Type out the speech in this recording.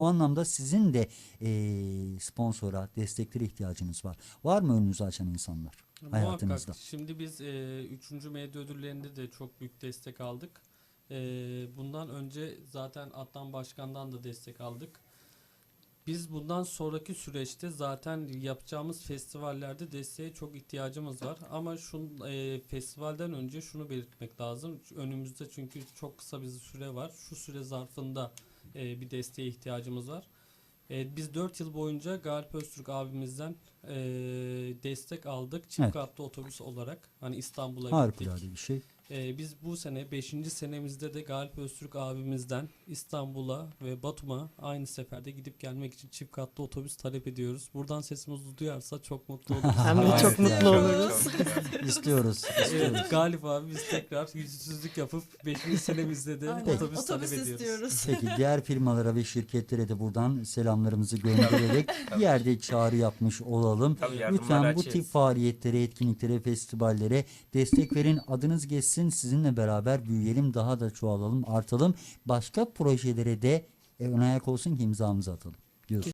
O anlamda sizin de e, sponsora, desteklere ihtiyacınız var. Var mı önünüzü açan insanlar hayatınızda? Muhakkak. Şimdi biz e, 3. medya ödüllerinde de çok büyük destek aldık. E, bundan önce zaten Adnan Başkan'dan da destek aldık. Biz bundan sonraki süreçte zaten yapacağımız festivallerde desteğe çok ihtiyacımız var. Ama şun, e, festivalden önce şunu belirtmek lazım. Önümüzde çünkü çok kısa bir süre var. Şu süre zarfında e, bir desteğe ihtiyacımız var. E, biz 4 yıl boyunca Galip Öztürk abimizden e, destek aldık. Çift Evet. katlı otobüs olarak. Hani İstanbul'a gittik. Harikulade bir şey. Ee, biz bu sene 5. senemizde de Galip Öztürk abimizden İstanbul'a ve Batum'a aynı seferde gidip gelmek için çift katlı otobüs talep ediyoruz. Buradan sesimizi duyarsa çok mutlu oluruz. Hem de çok mutlu oluruz. İstiyoruz. istiyoruz. evet, Galip abi biz tekrar yüzsüzlük yapıp 5. senemizde de Aynen. otobüs, talep Otobüs ediyoruz. istiyoruz. Peki diğer firmalara ve şirketlere de buradan selamlarımızı göndererek bir yerde çağrı yapmış olalım. Tabii Lütfen bu açığız. tip faaliyetlere, etkinliklere, festivallere destek verin. Adınız geçsin. Sizinle beraber büyüyelim, daha da çoğalalım, artalım. Başka projelere de e, ön ayak olsun ki imzamızı atalım. Diyorsun.